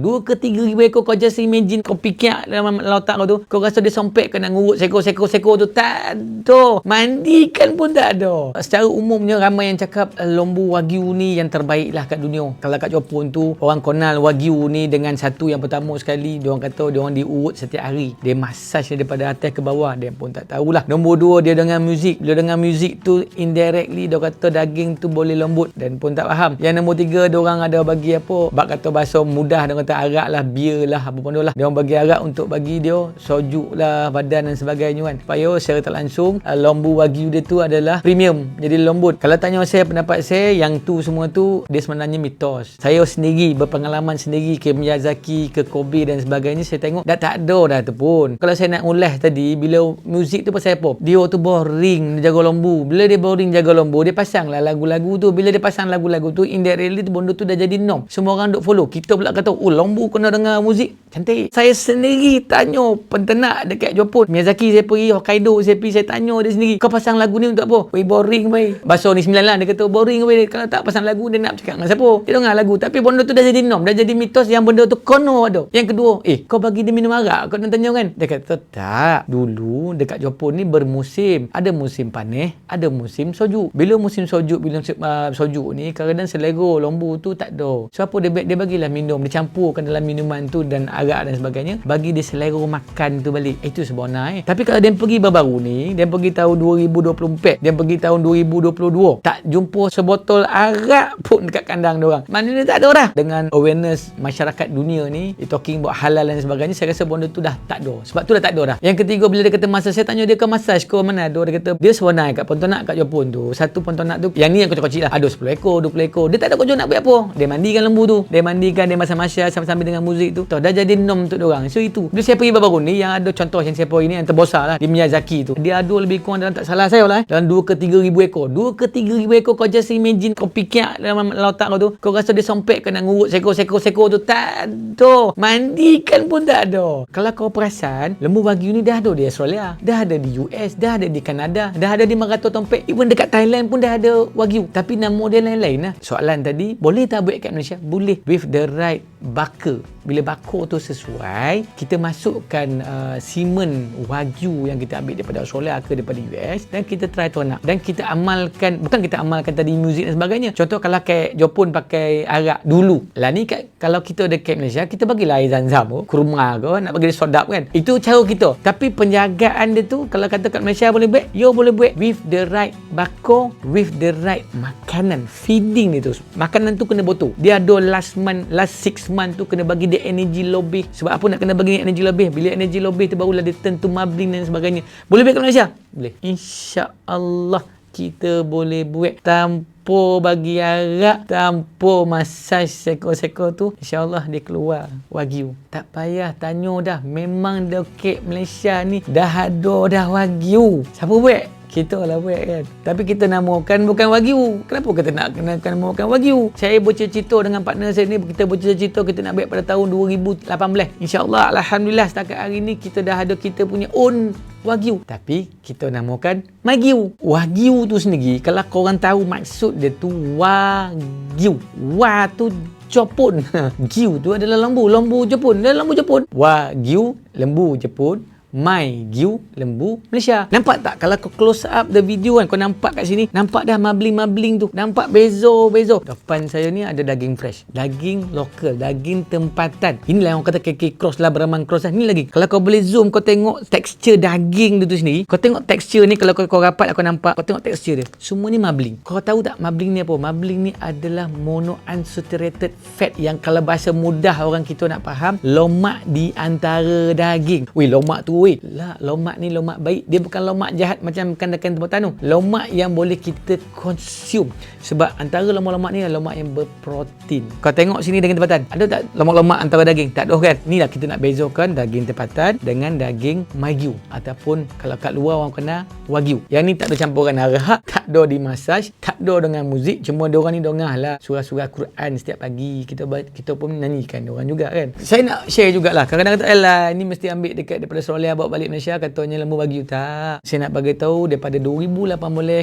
Dua ke tiga ribu ekor kau just imagine kau fikir dalam otak kau tu. Kau rasa dia sompek kau nak ngurut sekor-sekor-sekor tu. Tak ada. Mandikan pun tak ada. Secara umumnya ramai yang cakap eh, lembu wagyu ni yang terbaik lah kat dunia. Kalau kat Jepun tu orang kenal wagyu ni dengan satu yang pertama sekali. Dia orang kata dia orang diurut setiap hari. Dia massage daripada atas ke bawah. Dia pun tak tahulah. Nombor dua dia dengan muzik. Bila dengan muzik tu indirectly dia kata daging tu boleh lembut dan pun tak faham. Yang nombor tiga dia orang ada bagi apa? Bak kata bahasa mudah dia kata arak lah, beer lah, apa pun lah. Dia orang bagi arak untuk bagi dia sojuk lah, badan dan sebagainya kan. Supaya secara tak langsung, uh, lombu wagyu dia tu adalah premium. Jadi lembut. Kalau tanya saya pendapat saya, yang tu semua tu, dia sebenarnya mitos. Saya sendiri, berpengalaman sendiri ke Miyazaki, ke Kobe dan sebagainya, saya tengok dah tak ada dah tu pun. Kalau saya nak ulas tadi, bila muzik tu pasal apa? Dia tu boring, jaga lombu. Bila dia boring jaga lombu, dia pasang lah lagu-lagu tu. Bila dia pasang lagu-lagu tu, indirectly tu benda tu dah jadi norm. Semua orang duk follow. Kita pula kata, oh lombu kena dengar muzik cantik. Saya sendiri tanya pentenak dekat Jepun. Miyazaki saya pergi Hokkaido saya pergi saya tanya dia sendiri kau pasang lagu ni untuk apa? Weh boring weh. Bahasa ni sembilan lah dia kata boring weh. Kalau tak pasang lagu dia nak cakap dengan siapa? Dia dengar lagu tapi benda tu dah jadi norm dah jadi mitos yang benda tu kono ada. Yang kedua eh kau bagi dia minum arak kau nak tanya kan? Dia kata tak. Dulu dekat Jepun ni bermusim. Ada musim panas ada musim soju bila musim soju bila musim uh, soju ni kadang-kadang selego lombu tu tak ada. So apa dia, dia bagilah minum dia campur campurkan dalam minuman tu dan arak dan sebagainya bagi dia selera makan tu balik. Itu sebenar eh tapi kalau dia pergi baru-baru ni dia pergi tahun 2024 dia pergi tahun 2022 tak jumpa sebotol arak pun dekat kandang dia orang. Maknanya tak ada dah. Dengan awareness masyarakat dunia ni talking about halal dan sebagainya saya rasa benda tu dah tak ada. Sebab tu dah tak ada dah. Yang ketiga bila dia kata massage saya tanya dia ke massage ke mana ada dia kata dia sebenar kat pontonak kat Jepun tu. Satu pontonak tu yang ni yang kecil-kecil lah. Ada 10 ekor 20 ekor. Dia tak ada kerja nak buat apa. Dia mandikan lembu tu. Dia mandikan dia masak-masak sambil-sambil dengan muzik tu. Tahu dah jadi nom untuk orang. So itu. Bila saya pergi baru ni yang ada contoh yang saya pergi ni yang terbesar lah di Miyazaki tu. Dia ada lebih kurang dalam tak salah saya lah eh. Dalam 2 ke 3 ribu ekor. 2 ke 3 ribu ekor kau just imagine kau fikir dalam otak kau tu. Kau rasa dia sompek kau nak ngurut sekor-sekor-sekor tu. Tak ada. Mandikan pun tak ada. Kalau kau perasan lembu wagyu ni dah ada di Australia. Dah ada di US. Dah ada di Kanada. Dah ada di Marato Tompek. Even dekat Thailand pun dah ada wagyu. Tapi nama dia lain-lain lah. Soalan tadi boleh tak buat kat Malaysia? Boleh. With the right baka. Bila bakor tu sesuai kita masukkan uh, semen wagyu yang kita ambil daripada Australia ke daripada US dan kita try turn up dan kita amalkan bukan kita amalkan tadi muzik dan sebagainya. Contoh kalau kayak Jepun pakai arak dulu. Lah ni kalau kita dekat Malaysia kita bagilah air zam-zam oh, kurma ke nak bagi dia sodap kan. Itu cara kita. Tapi penjagaan dia tu kalau kata kat Malaysia boleh buat you boleh buat with the right bakor with the right makanan. Feeding dia tu. Makanan tu kena botol dia ada last month last six month tu kena bagi dia energi lebih. Sebab apa nak kena bagi energi lebih? Bila energi lebih tu barulah dia turn to mabling dan sebagainya. Boleh buat kat Malaysia? boleh. insyaAllah kita boleh buat. Tanpa bagi arak tanpa masaj sekor-sekor tu insyaAllah dia keluar wagyu. Tak payah tanya dah. Memang dekat Malaysia ni dah ada dah wagyu. Siapa buat kita lah buat kan tapi kita namakan bukan wagyu kenapa kita nak kenakan namakan wagyu saya bercerita dengan partner saya ni kita bercerita kita nak buat pada tahun 2018 insyaAllah Alhamdulillah setakat hari ni kita dah ada kita punya own wagyu tapi kita namakan magyu wagyu tu sendiri kalau korang tahu maksud dia tu wagyu wa tu Jepun. Gyu tu adalah lembu. Lembu Jepun. Dia lembu Jepun. Wagyu, lembu Jepun. My Gyu Lembu Malaysia. Nampak tak kalau kau close up the video kan kau nampak kat sini nampak dah mabling-mabling tu. Nampak bezo-bezo. Depan saya ni ada daging fresh, daging lokal, daging tempatan. Inilah yang orang kata KK cross lah beraman cross lah. Ini lagi. Kalau kau boleh zoom kau tengok tekstur daging tu, tu sendiri. Kau tengok tekstur ni kalau kau, kau rapat kau nampak kau tengok tekstur dia. Semua ni mabling. Kau tahu tak mabling ni apa? Mabling ni adalah monounsaturated fat yang kalau bahasa mudah orang kita nak faham lemak di antara daging. Wih lemak tu weh lah lomak ni lomak baik. Dia bukan lomak jahat macam kandakan tempat tanu lomak yang boleh kita consume. Sebab antara lomak-lomak ni adalah lomak yang berprotein. Kau tengok sini daging tempatan. Ada tak lomak-lomak antara daging? Tak ada kan? Ni lah kita nak bezakan daging tempatan dengan daging magyu ataupun kalau kat luar orang kena wagyu. Yang ni tak ada campuran arak tak ada dimasaj tak ada dengan muzik. Cuma dia orang ni dongah lah surah-surah Quran setiap pagi. Kita kita pun nyanyikan dia orang juga kan. Saya nak share jugalah. Kadang-kadang kata ni mesti ambil dekat daripada Australia yang bawa balik Malaysia katanya lembu bagi tak saya nak bagi tahu daripada 2018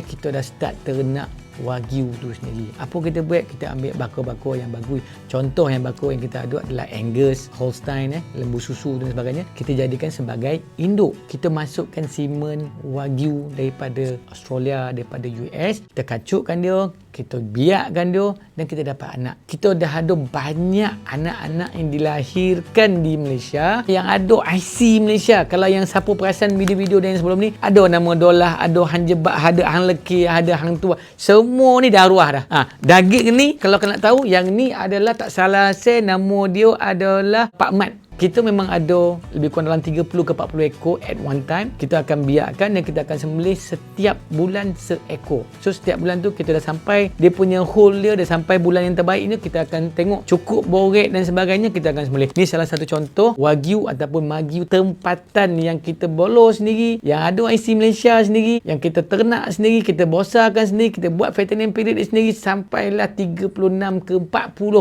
kita dah start ternak Wagyu tu sendiri. Apa kita buat? Kita ambil bakor-bakor yang bagus. Contoh yang bakor yang kita ada adalah Angus, Holstein, eh, lembu susu dan sebagainya. Kita jadikan sebagai induk. Kita masukkan semen Wagyu daripada Australia, daripada US. Kita kacukkan dia, kita biarkan dia dan kita dapat anak. Kita dah ada banyak anak-anak yang dilahirkan di Malaysia yang ada IC Malaysia. Kalau yang siapa perasan video-video yang sebelum ni, ada nama Dolah, ada Hang Jebat, ada Hang Leki, ada Hang Tua. Semua ni dah arwah dah. Ha, daging ni kalau kena tahu yang ni adalah tak salah saya nama dia adalah Pak Mat kita memang ada lebih kurang dalam 30 ke 40 ekor at one time. Kita akan biarkan dan kita akan sembelih setiap bulan seekor. So setiap bulan tu kita dah sampai dia punya hole dia dah sampai bulan yang terbaik ni kita akan tengok cukup borek dan sebagainya kita akan sembelih. Ni salah satu contoh wagyu ataupun magyu tempatan yang kita bolos sendiri yang ada IC Malaysia sendiri yang kita ternak sendiri kita bosarkan sendiri kita buat fattening period sendiri sampailah 36 ke 40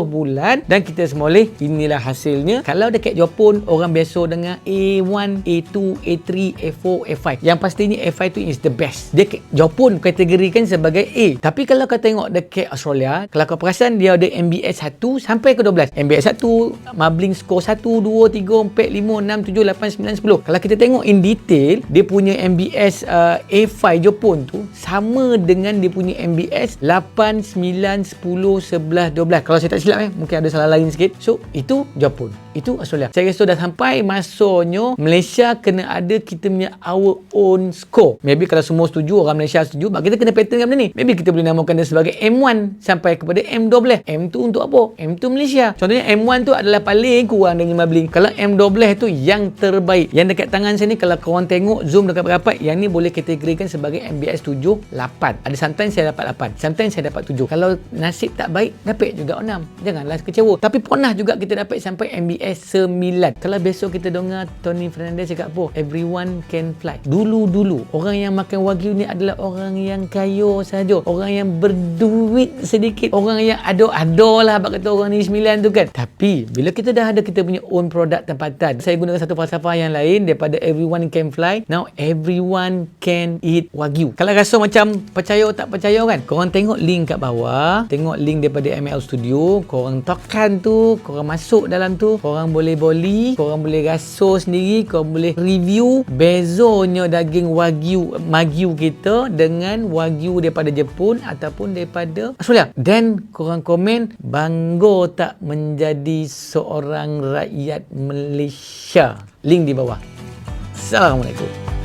bulan dan kita sembelih. Inilah hasilnya. Kalau dekat pun orang biasa dengan A1, A2, A3, A4, A5. Yang pastinya A5 tu is the best. Dia Jepun kategorikan sebagai A. Tapi kalau kau tengok dekat Australia, kalau kau perasan dia ada MBS 1 sampai ke 12. MBS 1, marbling score 1, 2, 3, 4, 5, 6, 7, 8, 9, 10. Kalau kita tengok in detail, dia punya MBS uh, A5 Jepun tu sama dengan dia punya MBS 8, 9, 10, 11, 12. Kalau saya tak silap eh, mungkin ada salah lain sikit. So, itu Jepun. Itu Australia saya rasa dah sampai masanya Malaysia kena ada kita punya our own score. Maybe kalau semua setuju, orang Malaysia setuju, bagi kita kena pattern benda ni. Maybe kita boleh namakan dia sebagai M1 sampai kepada M12. M2 untuk apa? M2 Malaysia. Contohnya M1 tu adalah paling kurang dengan mabling. Kalau M12 tu yang terbaik. Yang dekat tangan saya ni kalau korang tengok zoom dekat rapat, yang ni boleh kategorikan sebagai MBS 7, 8. Ada sometimes saya dapat 8. Sometimes saya dapat 7. Kalau nasib tak baik, dapat juga 6. Janganlah kecewa. Tapi pernah juga kita dapat sampai MBS 9 sembilan. Kalau besok kita dengar Tony Fernandez cakap apa? Everyone can fly. Dulu-dulu orang yang makan wagyu ni adalah orang yang kaya saja. Orang yang berduit sedikit. Orang yang ada-ada lah bak kata orang ni sembilan tu kan. Tapi bila kita dah ada kita punya own product tempatan. Saya gunakan satu falsafah yang lain daripada everyone can fly. Now everyone can eat wagyu. Kalau rasa macam percaya tak percaya kan? Korang tengok link kat bawah. Tengok link daripada ML Studio. Korang tekan tu. Korang masuk dalam tu. Korang boleh boleh beli korang boleh rasa sendiri korang boleh review bezonya daging wagyu magyu kita dengan wagyu daripada Jepun ataupun daripada Australia. Dan korang komen bangga tak menjadi seorang rakyat Malaysia. Link di bawah. Assalamualaikum